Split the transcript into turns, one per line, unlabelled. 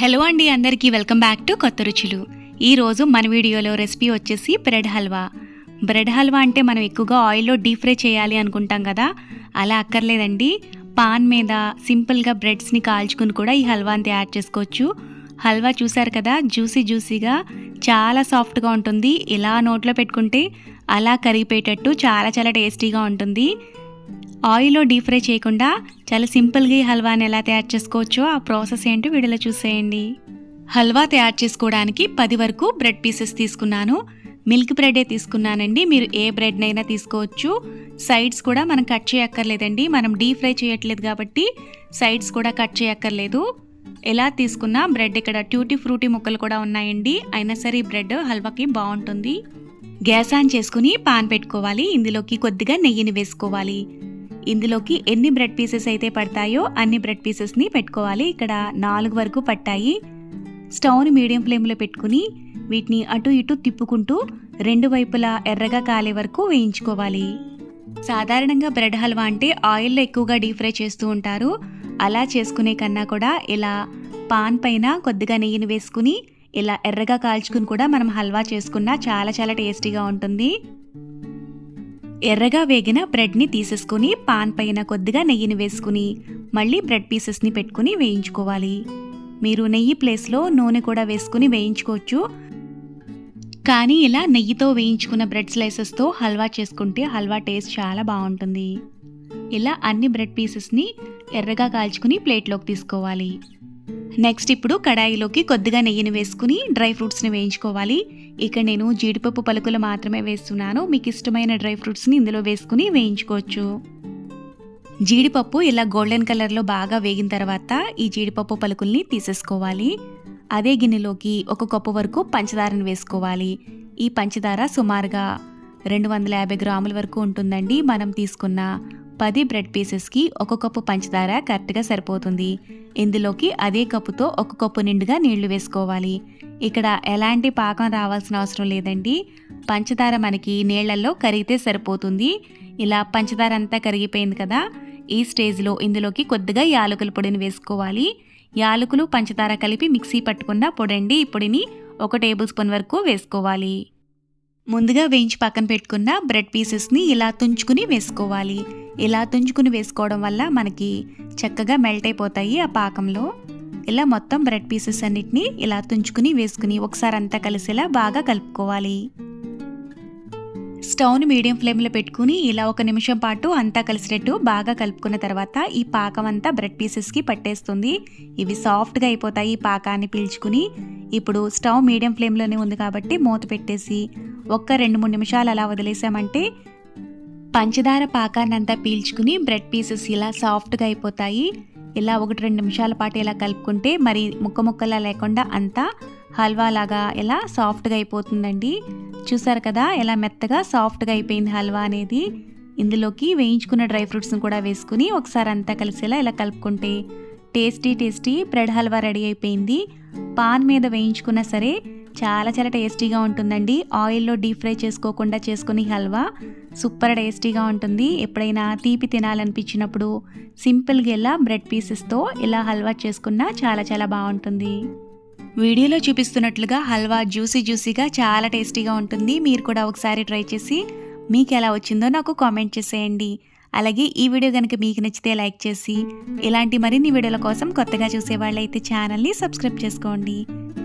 Hello అండి అందరికీ welcome back to కొత్త రుచులు. ఈరోజు మన వీడియోలో రెసిపీ వచ్చేసి బ్రెడ్ హల్వా. బ్రెడ్ హల్వా అంటే మనం ఎక్కువగా ఆయిల్లో డీప్ ఫ్రై చేయాలి అనుకుంటాం కదా అలా అక్కర్లేదండి. పాన్ మీద సింపుల్గా బ్రెడ్స్ని కాల్చుకుని కూడా ఈ హల్వాని తయారు చేసుకోవచ్చు. హల్వా చూసారు కదా జ్యూసీ జ్యూసీగా చాలా సాఫ్ట్గా ఉంటుంది. ఇలా నోట్లో పెట్టుకుంటే అలా కరిగిపోయేటట్టు చాలా చాలా టేస్టీగా ఉంటుంది. ఆయిల్లో డీప్ ఫ్రై చేయకుండా చాలా సింపుల్గా ఈ హల్వాని ఎలా తయారు చేసుకోవచ్చో ఆ ప్రాసెస్ ఏంటో వీడియోలో చూసేయండి. హల్వా తయారు చేసుకోవడానికి పది వరకు బ్రెడ్ పీసెస్ తీసుకున్నాను. మిల్క్ బ్రెడే తీసుకున్నానండి. మీరు ఏ బ్రెడ్నైనా తీసుకోవచ్చు. సైడ్స్ కూడా మనం కట్ చేయక్కర్లేదండి. మనం డీప్ ఫ్రై చేయట్లేదు కాబట్టి సైడ్స్ కూడా కట్ చేయక్కర్లేదు. ఎలా తీసుకున్నా బ్రెడ్ ఇక్కడ ట్యూటీ ఫ్రూటీ ముక్కలు కూడా ఉన్నాయండి. అయినా సరే ఈ బ్రెడ్ హల్వాకి బాగుంటుంది. గ్యాస్ ఆన్ చేసుకుని పాన్ పెట్టుకోవాలి. ఇందులోకి కొద్దిగా నెయ్యిని వేసుకోవాలి. ఇందులోకి ఎన్ని బ్రెడ్ పీసెస్ అయితే పడతాయో అన్ని బ్రెడ్ పీసెస్ని పెట్టుకోవాలి. ఇక్కడ నాలుగు వరకు పట్టాయి. స్టవ్ని మీడియం ఫ్లేమ్లో పెట్టుకుని వీటిని అటు ఇటు తిప్పుకుంటూ రెండు వైపులా ఎర్రగా కాలే వరకు వేయించుకోవాలి. సాధారణంగా బ్రెడ్ హల్వా అంటే ఆయిల్లో ఎక్కువగా డీప్ ఫ్రై చేస్తూ ఉంటారు. అలా చేసుకునే కన్నా కూడా ఇలా పాన్ పైన కొద్దిగా నెయ్యిని వేసుకుని ఇలా ఎర్రగా కాల్చుకుని కూడా మనం హల్వా చేసుకున్నా చాలా చాలా టేస్టీగా ఉంటుంది. ఎర్రగా వేగిన బ్రెడ్ని తీసేసుకుని పాన్ పైన కొద్దిగా నెయ్యిని వేసుకుని మళ్ళీ బ్రెడ్ పీసెస్ని పెట్టుకుని వేయించుకోవాలి. మీరు నెయ్యి ప్లేస్లో నూనె కూడా వేసుకుని వేయించుకోవచ్చు. కానీ ఇలా నెయ్యితో వేయించుకున్న బ్రెడ్ స్లైసెస్తో హల్వా చేసుకుంటే హల్వా టేస్ట్ చాలా బాగుంటుంది. ఇలా అన్ని బ్రెడ్ పీసెస్ని ఎర్రగా కాల్చుకుని ప్లేట్లోకి తీసుకోవాలి. నెక్స్ట్ ఇప్పుడు కడాయిలోకి కొద్దిగా నెయ్యిని వేసుకుని డ్రై ఫ్రూట్స్ని వేయించుకోవాలి. ఇక్కడ నేను జీడిపప్పు పలుకులు మాత్రమే వేస్తున్నాను. మీకు ఇష్టమైన డ్రై ఫ్రూట్స్ని ఇందులో వేసుకుని వేయించుకోవచ్చు. జీడిపప్పు ఇలా గోల్డెన్ కలర్లో బాగా వేగిన తర్వాత ఈ జీడిపప్పు పలుకుల్ని తీసేసుకోవాలి. అదే గిన్నెలోకి ఒక కప్పు వరకు పంచదారను వేసుకోవాలి. ఈ పంచదార సుమారుగా రెండు వందల యాభై గ్రాముల వరకు ఉంటుందండి. మనం తీసుకున్న పది బ్రెడ్ పీసెస్కి ఒక కప్పు పంచదార కరెక్ట్గా సరిపోతుంది. ఇందులోకి అదే కప్పుతో ఒక కప్పు నిండుగా నీళ్ళు వేసుకోవాలి. ఇక్కడ ఎలాంటి పాకం రావాల్సిన అవసరం లేదండి. పంచదార మనకి నీళ్ళలో కరిగితే సరిపోతుంది. ఇలా పంచదార అంతా కరిగిపోయింది కదా ఈ స్టేజ్లో ఇందులోకి కొద్దిగా యాలకుల పొడిని వేసుకోవాలి. యాలకులు పంచదార కలిపి మిక్సీ పట్టుకున్న పొడండి. ఈ పొడిని ఒక టేబుల్ స్పూన్ వరకు వేసుకోవాలి. ముందుగా వేయించి పక్కన పెట్టుకున్న బ్రెడ్ పీసెస్ని ఇలా తుంచుకుని వేసుకోవాలి. ఇలా తుంచుకుని వేసుకోవడం వల్ల మనకి చక్కగా మెల్ట్ అయిపోతాయి ఆ పాకంలో. ఇలా మొత్తం బ్రెడ్ పీసెస్ అన్నిటిని ఇలా తుంచుకుని వేసుకుని ఒకసారి అంతా కలిసేలా బాగా కలుపుకోవాలి. స్టవ్ని మీడియం ఫ్లేమ్లో పెట్టుకుని ఇలా ఒక నిమిషం పాటు అంతా కలిసినట్టు బాగా కలుపుకున్న తర్వాత ఈ పాకం అంతా బ్రెడ్ పీసెస్కి పట్టేస్తుంది. ఇవి సాఫ్ట్గా అయిపోతాయి ఈ పాకాన్ని పీల్చుకుని. ఇప్పుడు స్టవ్ మీడియం ఫ్లేమ్లోనే ఉంది కాబట్టి మూత పెట్టేసి ఒక్క రెండు మూడు నిమిషాలు అలా వదిలేసామంటే పంచదార పాకాన్నంతా పీల్చుకుని బ్రెడ్ పీసెస్ ఇలా సాఫ్ట్గా అయిపోతాయి. ఇలా ఒకటి రెండు నిమిషాల పాటు ఇలా కలుపుకుంటే మరి ముక్క ముక్కలా లేకుండా అంతా హల్వా లాగా ఇలా సాఫ్ట్గా అయిపోతుందండి. చూసారు కదా ఎలా మెత్తగా సాఫ్ట్గా అయిపోయింది హల్వా అనేది. ఇందులోకి వేయించుకున్న డ్రై ఫ్రూట్స్ని కూడా వేసుకుని ఒకసారి అంతా కలిసేలా ఇలా కలుపుకుంటే tasty tasty bread halwa ready అయిపోయింది. పాన్ మీద వేయించుకున్నా సరే చాలా చాలా టేస్టీగా ఉంటుందండి. ఆయిల్లో డీప్ ఫ్రై చేసుకోకుండా చేసుకుని హల్వా సూపర్ టేస్టీగా ఉంటుంది. ఎప్పుడైనా తీపి తినాలనిపించినప్పుడు సింపుల్గా ఇలా బ్రెడ్ పీసెస్తో ఇలా హల్వా చేసుకున్నా చాలా చాలా బాగుంటుంది. వీడియోలో చూపిస్తున్నట్లుగా హల్వా జ్యూసీ జ్యూసీగా చాలా టేస్టీగా ఉంటుంది. మీరు కూడా ఒకసారి ట్రై చేసి మీకు ఎలా వచ్చిందో నాకు కామెంట్ చేసేయండి. అలాగే ఈ వీడియో కనుక మీకు నచ్చితే లైక్ చేసి ఇలాంటి మరిన్ని వీడియోల కోసం కొత్తగా చూసే వాళ్ళైతే ఛానల్ని సబ్స్క్రైబ్ చేసుకోండి.